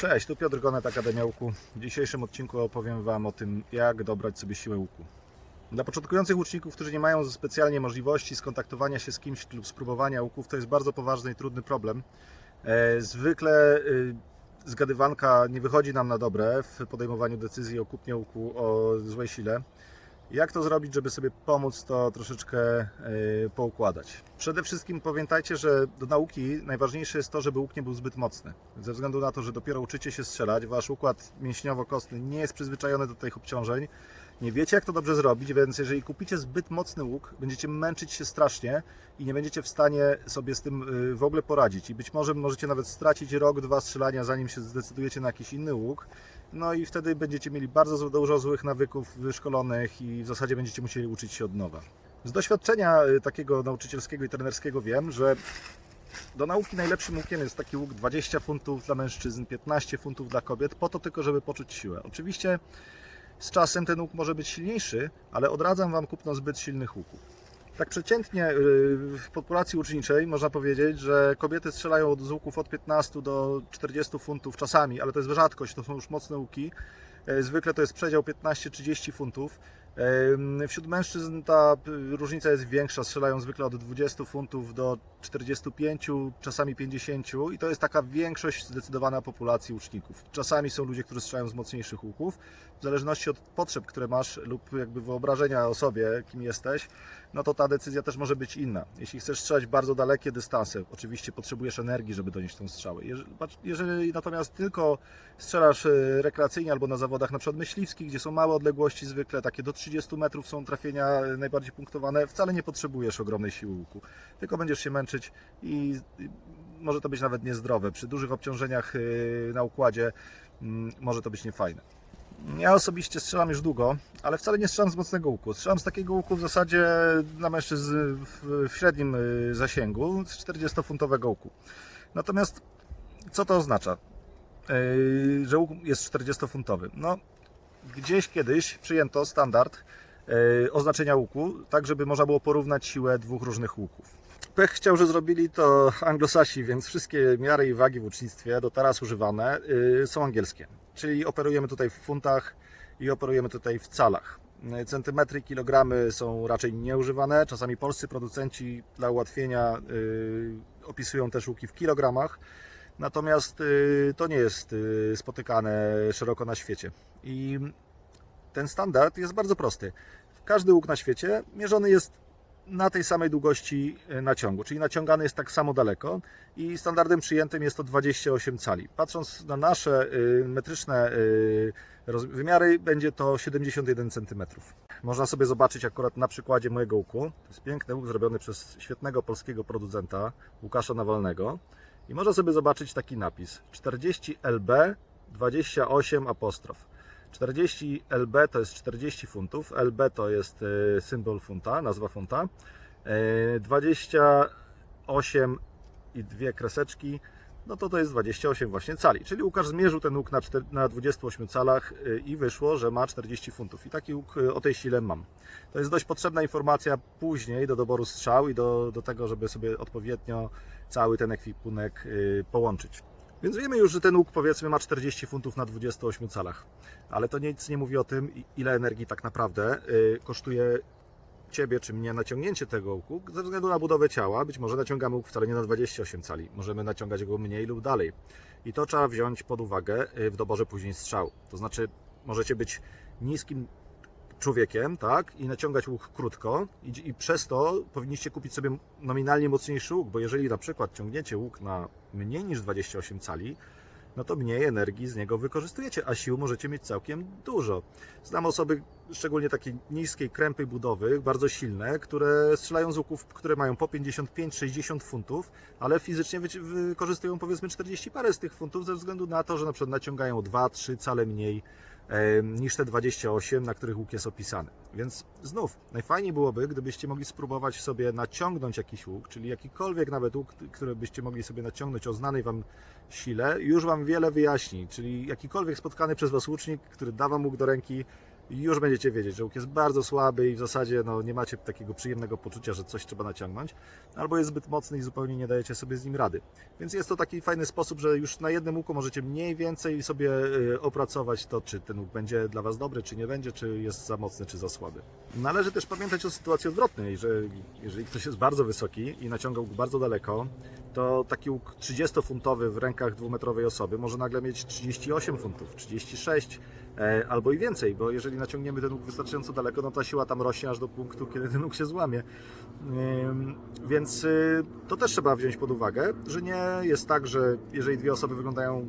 Cześć, tu Piotr Gonet, Akademia Łuku. W dzisiejszym odcinku opowiem Wam o tym, jak dobrać sobie siłę łuku. Dla początkujących łuczników, którzy nie mają specjalnie możliwości skontaktowania się z kimś lub spróbowania łuków, to jest bardzo poważny i trudny problem. E, Zwykle y, zgadywanka nie wychodzi nam na dobre w podejmowaniu decyzji o kupnie łuku o złej sile. Jak to zrobić, żeby sobie pomóc to troszeczkę y, poukładać? Przede wszystkim pamiętajcie, że do nauki najważniejsze jest to, żeby łuk nie był zbyt mocny. Ze względu na to, że dopiero uczycie się strzelać, wasz układ mięśniowo-kostny nie jest przyzwyczajony do tych obciążeń, nie wiecie jak to dobrze zrobić, więc jeżeli kupicie zbyt mocny łuk, będziecie męczyć się strasznie i nie będziecie w stanie sobie z tym y, w ogóle poradzić. I być może możecie nawet stracić rok, dwa strzelania, zanim się zdecydujecie na jakiś inny łuk. No i wtedy będziecie mieli bardzo dużo złych nawyków wyszkolonych i w zasadzie będziecie musieli uczyć się od nowa. Z doświadczenia y, takiego nauczycielskiego i trenerskiego wiem, że do nauki najlepszym łukiem jest taki łuk 20 funtów dla mężczyzn, 15 funtów dla kobiet, po to tylko, żeby poczuć siłę. Oczywiście z czasem ten łuk może być silniejszy, ale odradzam Wam kupno zbyt silnych łuków. Tak przeciętnie y, w populacji łuczniczej można powiedzieć, że kobiety strzelają z łuków od 15 do 40 funtów czasami, ale to jest rzadkość, to są już mocne łuki. E, Zwykle to jest przedział 15-30 funtów. Wśród mężczyzn ta różnica jest większa, strzelają zwykle od 20 funtów do 45, czasami 50 i to jest taka większość zdecydowana populacji łuczników. Czasami są ludzie, którzy strzelają z mocniejszych łuków, w zależności od potrzeb, które masz lub jakby wyobrażenia o sobie, kim jesteś, no to ta decyzja też może być inna. Jeśli chcesz strzelać bardzo dalekie dystanse, oczywiście potrzebujesz energii, żeby donieść tą strzałę. Jeżeli, jeżeli natomiast tylko strzelasz e, rekreacyjnie albo na zawodach na przykład myśliwskich, gdzie są małe odległości zwykle, takie do 30 metrów są trafienia najbardziej punktowane, wcale nie potrzebujesz ogromnej siły łuku. Tylko będziesz się męczyć i może to być nawet niezdrowe. Przy dużych obciążeniach e, na układzie mm, może to być niefajne. Ja osobiście strzelam już długo, ale wcale nie strzelam z mocnego łuku. Strzelam z takiego łuku w zasadzie dla mężczyzn w, średnim y, zasięgu, z 40-funtowego łuku. Natomiast co to oznacza? Yy, że łuk jest 40-funtowy. No, gdzieś kiedyś przyjęto standard yy, oznaczenia łuku, tak żeby można było porównać siłę dwóch różnych łuków. Pech chciał, że zrobili to anglosasi, więc wszystkie miary i wagi w ucznictwie do teraz używane yy, są angielskie. Czyli operujemy tutaj w funtach i operujemy tutaj w calach. Centymetry, kilogramy są raczej nieużywane. Czasami polscy producenci dla ułatwienia yy, opisują też łuki w kilogramach. Natomiast yy, to nie jest yy, spotykane szeroko na świecie. I ten standard jest bardzo prosty. Każdy łuk na świecie mierzony jest na tej samej długości e, naciągu, czyli naciągany jest tak samo daleko i standardem przyjętym jest to 28 cali. Patrząc na nasze y, metryczne y, wymiary, będzie to 71 cm. Można sobie zobaczyć akurat na przykładzie mojego łuku. To jest piękny łuk zrobiony przez świetnego polskiego producenta Łukasza Nawalnego. I można sobie zobaczyć taki napis 40 LB 28 apostrof. 40 LB to jest 40 funtów, LB to jest e, symbol funta, nazwa funta. E, 28 i dwie kreseczki, no to to jest 28 właśnie cali. Czyli Łukasz zmierzył ten łuk na, czter- na 28 calach e, i wyszło, że ma 40 funtów. I taki łuk e, o tej sile mam. To jest dość potrzebna informacja później do doboru strzał i do, do tego, żeby sobie odpowiednio cały ten ekwipunek e, połączyć. Więc wiemy już, że ten łuk powiedzmy ma 40 funtów na 28 calach, ale to nic nie mówi o tym, ile energii tak naprawdę y, kosztuje Ciebie czy mnie naciągnięcie tego łuku ze względu na budowę ciała. Być może naciągamy łuk wcale nie na 28 cali, możemy naciągać go mniej lub dalej. I to trzeba wziąć pod uwagę y, w doborze później strzału. To znaczy, możecie być niskim człowiekiem, tak, i naciągać łuk krótko i, i przez to powinniście kupić sobie nominalnie mocniejszy łuk, bo jeżeli na przykład ciągniecie łuk na mniej niż 28 cali, no to mniej energii z niego wykorzystujecie, a sił możecie mieć całkiem dużo. Znam osoby, szczególnie takiej niskiej, krępej budowy, bardzo silne, które strzelają z łuków, które mają po 55-60 funtów, ale fizycznie wykorzystują powiedzmy 40 parę z tych funtów ze względu na to, że na przykład naciągają 2-3 cale mniej niż te 28, na których łuk jest opisany. Więc znów, najfajniej byłoby, gdybyście mogli spróbować sobie naciągnąć jakiś łuk, czyli jakikolwiek nawet łuk, który byście mogli sobie naciągnąć o znanej Wam sile, już Wam wiele wyjaśni. Czyli jakikolwiek spotkany przez Was łucznik, który da Wam łuk do ręki, i już będziecie wiedzieć, że łuk jest bardzo słaby i w zasadzie no, nie macie takiego przyjemnego poczucia, że coś trzeba naciągnąć, albo jest zbyt mocny i zupełnie nie dajecie sobie z nim rady. Więc jest to taki fajny sposób, że już na jednym łuku możecie mniej więcej sobie y, opracować to, czy ten łuk będzie dla Was dobry, czy nie będzie, czy jest za mocny, czy za słaby. Należy też pamiętać o sytuacji odwrotnej, że jeżeli ktoś jest bardzo wysoki i naciąga łuk bardzo daleko, to taki łuk 30-funtowy w rękach dwumetrowej osoby może nagle mieć 38 funtów, 36 e, albo i więcej, bo jeżeli naciągniemy ten łuk wystarczająco daleko, no ta siła tam rośnie aż do punktu, kiedy ten łuk się złamie. Więc y, to też trzeba wziąć pod uwagę, że nie jest tak, że jeżeli dwie osoby wyglądają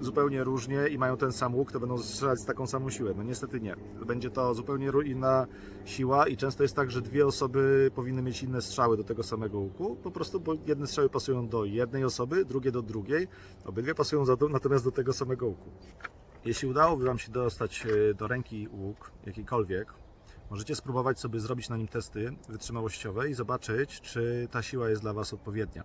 zupełnie różnie i mają ten sam łuk, to będą strzelać z taką samą siłę. No niestety nie. Będzie to zupełnie inna siła i często jest tak, że dwie osoby powinny mieć inne strzały do tego samego łuku, po prostu bo jedne strzały pasują do jednej osoby, drugie do drugiej, obydwie pasują natomiast do tego samego łuku. Jeśli udałoby Wam się dostać e, do ręki łuk, jakikolwiek, możecie spróbować sobie zrobić na nim testy wytrzymałościowe i zobaczyć, czy ta siła jest dla Was odpowiednia.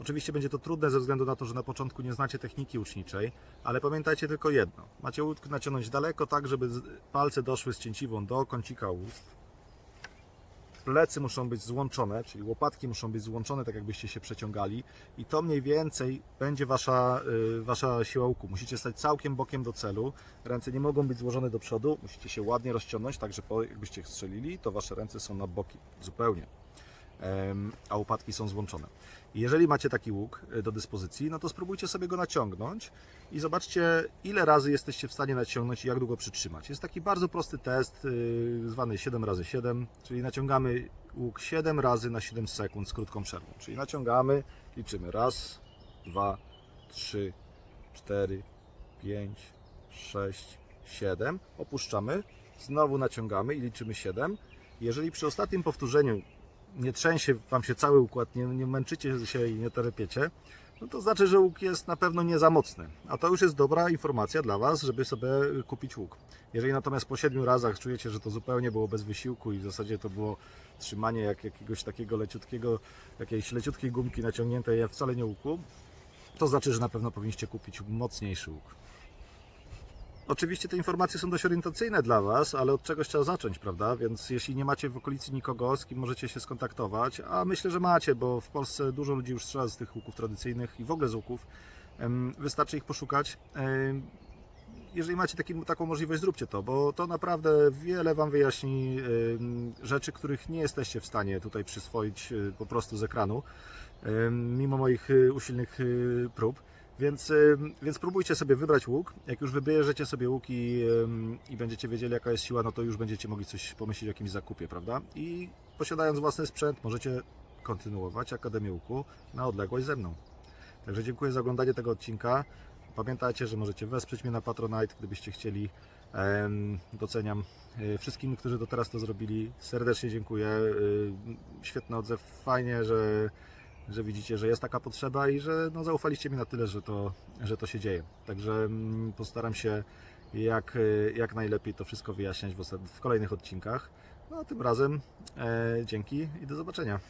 Oczywiście będzie to trudne ze względu na to, że na początku nie znacie techniki łuczniczej, ale pamiętajcie tylko jedno. Macie łuk naciągnąć daleko, tak żeby palce doszły z cięciwą do kącika ust. Plecy muszą być złączone, czyli łopatki muszą być złączone, tak jakbyście się przeciągali. I to mniej więcej będzie wasza, y, wasza siła łuku. Musicie stać całkiem bokiem do celu, ręce nie mogą być złożone do przodu, musicie się ładnie rozciągnąć, tak że jakbyście strzelili, to wasze ręce są na boki, zupełnie, a łopatki są złączone. Jeżeli macie taki łuk y, do dyspozycji, no to spróbujcie sobie go naciągnąć i zobaczcie, ile razy jesteście w stanie naciągnąć i jak długo przytrzymać. Jest taki bardzo prosty test, yy, zwany 7x7, czyli naciągamy łuk 7 razy na 7 sekund z krótką przerwą. Czyli naciągamy, liczymy raz, dwa, trzy, cztery, pięć, sześć, siedem. Opuszczamy, znowu naciągamy i liczymy 7. Jeżeli przy ostatnim powtórzeniu nie trzęsie Wam się cały układ, nie, nie męczycie się i nie terepiecie, no to znaczy, że łuk jest na pewno nie za mocny. A to już jest dobra informacja dla Was, żeby sobie kupić łuk. Jeżeli natomiast po 7 razach czujecie, że to zupełnie było bez wysiłku i w zasadzie to było trzymanie jak jakiegoś takiego leciutkiego, jakiejś leciutkiej gumki naciągniętej, wcale nie łuku, to znaczy, że na pewno powinniście kupić mocniejszy łuk. Oczywiście te informacje są dość orientacyjne dla Was, ale od czegoś trzeba zacząć, prawda? Więc jeśli nie macie w okolicy nikogo, z kim możecie się skontaktować, a myślę, że macie, bo w Polsce dużo ludzi już strzela z tych łuków tradycyjnych i w ogóle z łuków, wystarczy ich poszukać. Jeżeli macie taki, taką możliwość, zróbcie to, bo to naprawdę wiele Wam wyjaśni rzeczy, których nie jesteście w stanie tutaj przyswoić e, po prostu z ekranu, mimo moich e, usilnych e, prób. Więc, ym, więc próbujcie sobie wybrać łuk. Jak już wybierzecie sobie łuk i, i będziecie wiedzieli, jaka jest siła, no to już będziecie mogli coś pomyśleć o jakimś zakupie, prawda? I posiadając własny sprzęt, możecie kontynuować Akademię Łuku na odległość ze mną. Także dziękuję za oglądanie tego odcinka. Pamiętajcie, że możecie wesprzeć mnie na Patronite, gdybyście chcieli. Doceniam y, wszystkim, którzy do teraz to zrobili. Serdecznie dziękuję. Y, Świetny odzew. Fajnie, że że widzicie, że jest taka potrzeba i że no, zaufaliście mi na tyle, że to, że to się dzieje. Także mm, postaram się jak, y, jak najlepiej to wszystko wyjaśniać w, w kolejnych odcinkach. No a tym razem e, dzięki i do zobaczenia.